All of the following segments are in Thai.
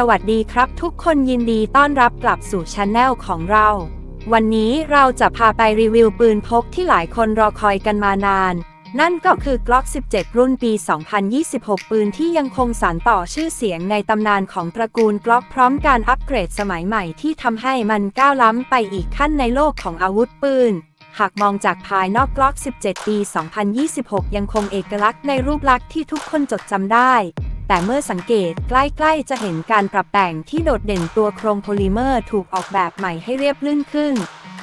สวัสดีครับทุกคนยินดีต้อนรับกลับสู่ช anel ของเรา วันนี้เราจะพาไปรีวิวปืนพกที่หลายคนรอคอยกันมานาน นั่นก็คือ Glock 17 รุ่นปี 2026 ปืนที่ยังคงสานต่อชื่อเสียงในตำนานของตระกูล Glock พร้อมการอัปเกรดสมัยใหม่ที่ทำให้มันก้าวล้ำไปอีกขั้นในโลกของอาวุธปืนหากมองจากภายนอก Glock 17 ปี 2026 ยังคงเอกลักษณ์ในรูปลักษณ์ที่ทุกคนจดจำได้ แต่เมื่อสังเกตใกล้ๆจะเห็นการปรับแต่งที่โดดเด่นตัวโครงโพลิเมอร์ถูกออกแบบใหม่ให้เรียบลื่นขึ้น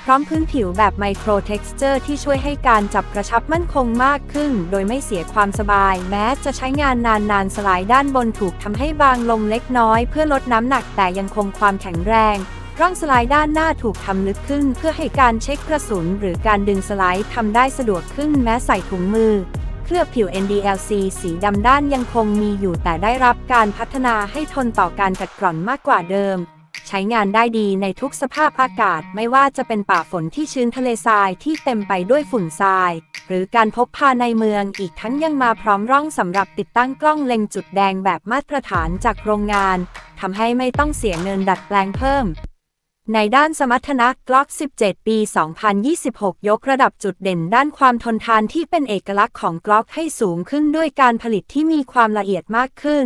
พร้อมพื้นผิวแบบไมโครเท็กซ์เจอร์ที่ช่วยให้การจับกระชับมั่นคงมากขึ้น โดยไม่เสียความสบาย แม้จะใช้งานนานๆสลายด้านบนถูกทำให้บางลงเล็กน้อยเพื่อลดน้ำหนักแต่ยังคงความแข็งแรงร่องสไลด์ด้านหน้าถูกทำลึกขึ้น เพื่อให้การเช็คกระสุน หรือการดึงสไลด์ทำได้สะดวกขึ้นแม้ใส่ถุงมือ ลือบผิว NDLC สีดำด้านยังคงมีอยู่แต่ได้รับการพัฒนาให้ทนต่อการกัดกร่อนมากกว่าเดิม ใช้งานได้ดีในทุกสภาพอากาศ ไม่ว่าจะเป็นป่าฝนที่ชื้นทะเลทรายที่เต็มไปด้วยฝุ่นทราย หรือการพบพาในเมืองอีกทั้งยังมาพร้อมร่องสำหรับติดตั้งกล้องเล็งจุดแดงแบบมาตรฐานจากโรงงานทำให้ไม่ต้องเสียเงินดัดแปลงเพิ่ม ในด้านสมรรถนะ Glock 17 ปี 2026 ยกระดับจุดเด่นด้านความทนทานที่เป็นเอกลักษณ์ของ Glock ให้สูงขึ้นด้วยการผลิตที่มีความละเอียดมากขึ้น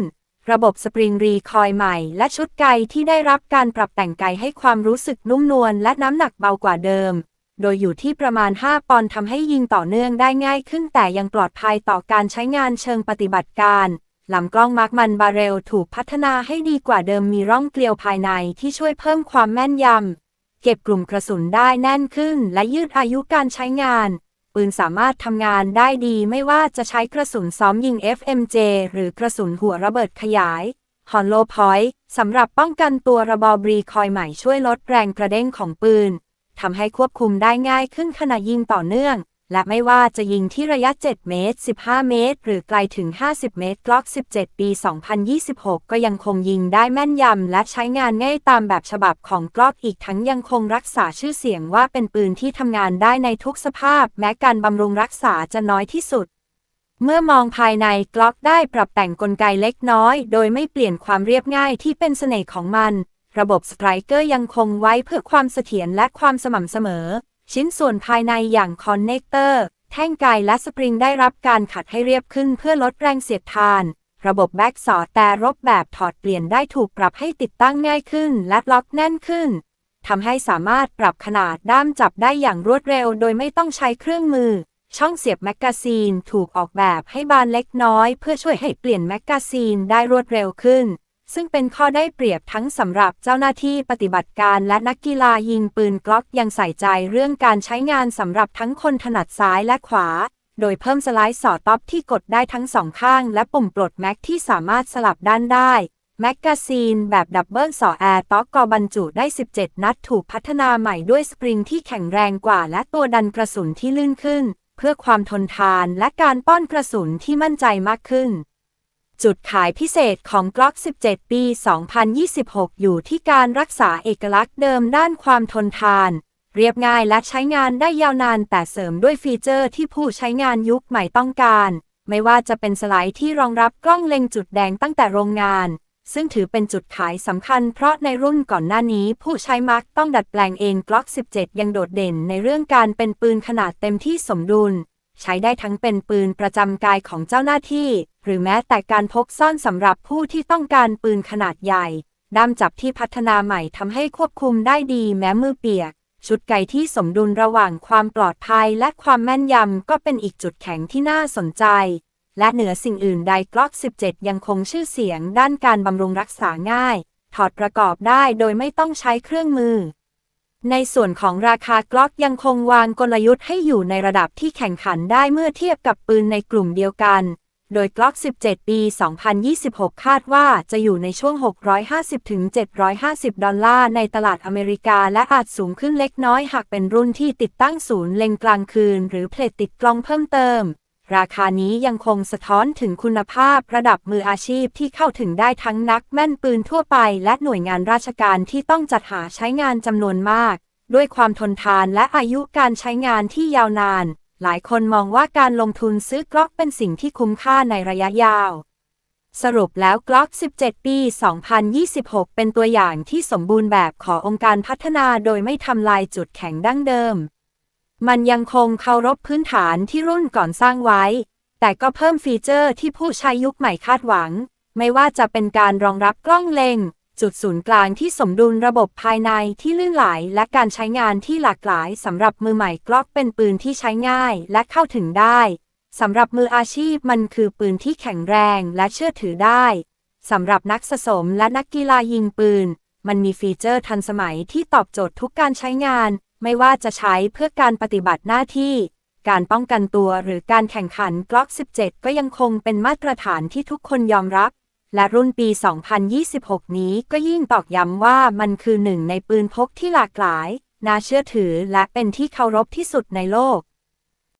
ระบบสปริงรีคอยล์ใหม่ และชุดไกที่ได้รับการปรับแต่งไกให้ความรู้สึกนุ่มนวลและน้ำหนักเบากว่าเดิม โดยอยู่ที่ประมาณ 5 ปอนด์ทำให้ยิงต่อเนื่องได้ง่ายขึ้นแต่ยังปลอดภัยต่อการใช้งานเชิงปฏิบัติการ ลำกล้องมาร์กมันบาเรลถูกพัฒนาให้ดีกว่าเดิมมีร่องเกลียวภายในที่ช่วยเพิ่มความแม่นยำ เก็บกลุ่มกระสุนได้แน่นขึ้นและยืดอายุการใช้งาน ปืนสามารถทำงานได้ดีไม่ว่าจะใช้กระสุนซ้อมยิง FMJ หรือกระสุนหัวระเบิดขยายฮอนโลพอยต์สำหรับป้องกันตัวระบอบรีคอยใหม่ช่วยลดแรงกระเด้งของปืนทำให้ควบคุมได้ง่ายขึ้นขณะยิงต่อเนื่อง และไม่ว่าจะยิงที่ระยะ 7 เมตร 15 เมตร หรือไกลถึง 50 เมตรกล็อก 17 ปี 2026 ก็ยังคงยิงได้แม่นยำ และใช้งานง่ายตามแบบฉบับของกล็อกอีกทั้งยังคงรักษาชื่อเสียงว่าเป็นปืนที่ทำงานได้ในทุกสภาพ แม้การบำรุงรักษาจะน้อยที่สุด เมื่อมองภายในกล็อกได้ปรับแต่งกลไกเล็กน้อย โดยไม่เปลี่ยนความเรียบง่ายที่เป็นเสน่ห์ของมัน ระบบสไตรเกอร์ยังคงไว้เพื่อความเสถียรและความสม่ำเสมอ ชิ้นส่วนภายในอย่างคอนเนคเตอร์ แท่งไกและสปริงได้รับการขัดให้เรียบขึ้นเพื่อลดแรงเสียดทาน ระบบแบ็กสอดแต่รบแบบถอดเปลี่ยนได้ถูกปรับให้ติดตั้งง่ายขึ้นและล็อกแน่นขึ้นทำให้สามารถปรับขนาดด้ามจับได้อย่างรวดเร็ว โดยไม่ต้องใช้เครื่องมือ ช่องเสียบแมกกาซีนถูกออกแบบให้บานเล็กน้อย เพื่อช่วยให้เปลี่ยนแมกกาซีนได้รวดเร็วขึ้น ซึ่งเป็นข้อได้เปรียบทั้งสำหรับเจ้าหน้าที่ปฏิบัติการและนักกีฬายิงปืนกล็อกยังใส่ใจเรื่องการใช้งานสำหรับทั้งคนถนัดซ้ายและขวา โดยเพิ่มสไลด์สอดท็อปที่กดได้ทั้งสองข้าง และปุ่มปลดแม็กที่สามารถสลับด้านได้แมกกาซีนแบบดับเบิลสอแอร์ต็อกกอบรรจุได้ 17 นัดถูกพัฒนาใหม่ด้วยสปริงที่แข็งแรงกว่า และตัวดันกระสุนที่ลื่นขึ้น เพื่อความทนทานและการป้อนกระสุนที่มั่นใจมากขึ้น จุดขายพิเศษของ Glock 17 ปี 2026 อยู่ที่การรักษาเอกลักษณ์เดิมด้านความทนทาน เรียบง่ายและใช้งานได้ยาวนานแต่เสริมด้วยฟีเจอร์ที่ผู้ใช้งานยุคใหม่ต้องการ ไม่ว่าจะเป็นสไลด์ที่รองรับกล้องเล็งจุดแดงตั้งแต่โรงงาน ซึ่งถือเป็นจุดขายสำคัญเพราะในรุ่นก่อนหน้านี้ผู้ใช้มักต้องดัดแปลงเอง Glock 17 ยังโดดเด่นในเรื่องการเป็นปืนขนาดเต็มที่สมดุล ใช้ได้ทั้งเป็นปืนประจำกายของเจ้าหน้าที่ หรือแม้แต่การพกซ่อนสำหรับผู้ที่ต้องการปืนขนาดใหญ่ด้ามจับที่พัฒนาใหม่ทำให้ควบคุมได้ดีแม้มือเปียก ชุดไก่ที่สมดุลระหว่างความปลอดภัยและความแม่นยำก็เป็นอีกจุดแข็งที่น่าสนใจ และเหนือสิ่งอื่นใดกล็อก 17 ยังคงชื่อเสียงด้านการบำรุงรักษาง่าย ถอดประกอบได้โดยไม่ต้องใช้เครื่องมือ ในส่วนของราคากล็อกยังคงวางกลยุทธ์ให้อยู่ในระดับที่แข่งขันได้เมื่อเทียบกับปืนในกลุ่มเดียวกัน โดยกล็อก 17 ปี 2026 คาดว่าจะอยู่ในช่วง 650-750 ดอลลาร์ในตลาดอเมริกาและอาจสูงขึ้นเล็กน้อยหากเป็นรุ่นที่ติดตั้งศูนย์เล็งกลางคืน หรือเพลทติดกล้องเพิ่มเติม ราคานี้ยังคงสะท้อนถึงคุณภาพระดับมืออาชีพที่เข้าถึงได้ทั้งนักแม่นปืนทั่วไปและหน่วยงานราชการที่ต้องจัดหาใช้งานจำนวนมาก ด้วยความทนทานและอายุการใช้งานที่ยาวนาน หลายคนมองว่าการลงทุนซื้อกล็อกเป็นสิ่งที่คุ้มค่าในระยะยาว สรุปแล้ว Glock 17 ปี 2026 เป็นตัวอย่างที่สมบูรณ์แบบขององค์การพัฒนาโดยไม่ทำลายจุดแข็งดั้งเดิม มันยังคงเคารพพื้นฐานที่รุ่นก่อนสร้างไว้ แต่ก็เพิ่มฟีเจอร์ที่ผู้ใช้ยุคใหม่คาดหวัง ไม่ว่าจะเป็นการรองรับกล้องเล็งจุดศูนย์กลางที่สมดุลระบบภายในที่ลื่นไหล และการใช้งานที่หลากหลายสำหรับมือใหม่กล็อกเป็นปืนที่ใช้ง่ายและเข้าถึงได้สำหรับมืออาชีพมันคือปืนที่แข็งแรงและเชื่อถือได้สำหรับนักสะสมและนักกีฬายิงปืน มันมีฟีเจอร์ทันสมัยที่ตอบโจทย์ทุกการใช้งาน ไม่ว่าจะใช้เพื่อการปฏิบัติหน้าที่ การป้องกันตัวหรือการแข่งขันกล็อก17 ก็ยังคงเป็นมาตรฐานที่ทุกคนยอมรับ และรุ่นปี 2026 นี้ก็ยิ่งตอกย้ำว่ามันคือหนึ่งในปืนพกที่หลากหลาย น่าเชื่อถือและเป็นที่เคารพที่สุดในโลก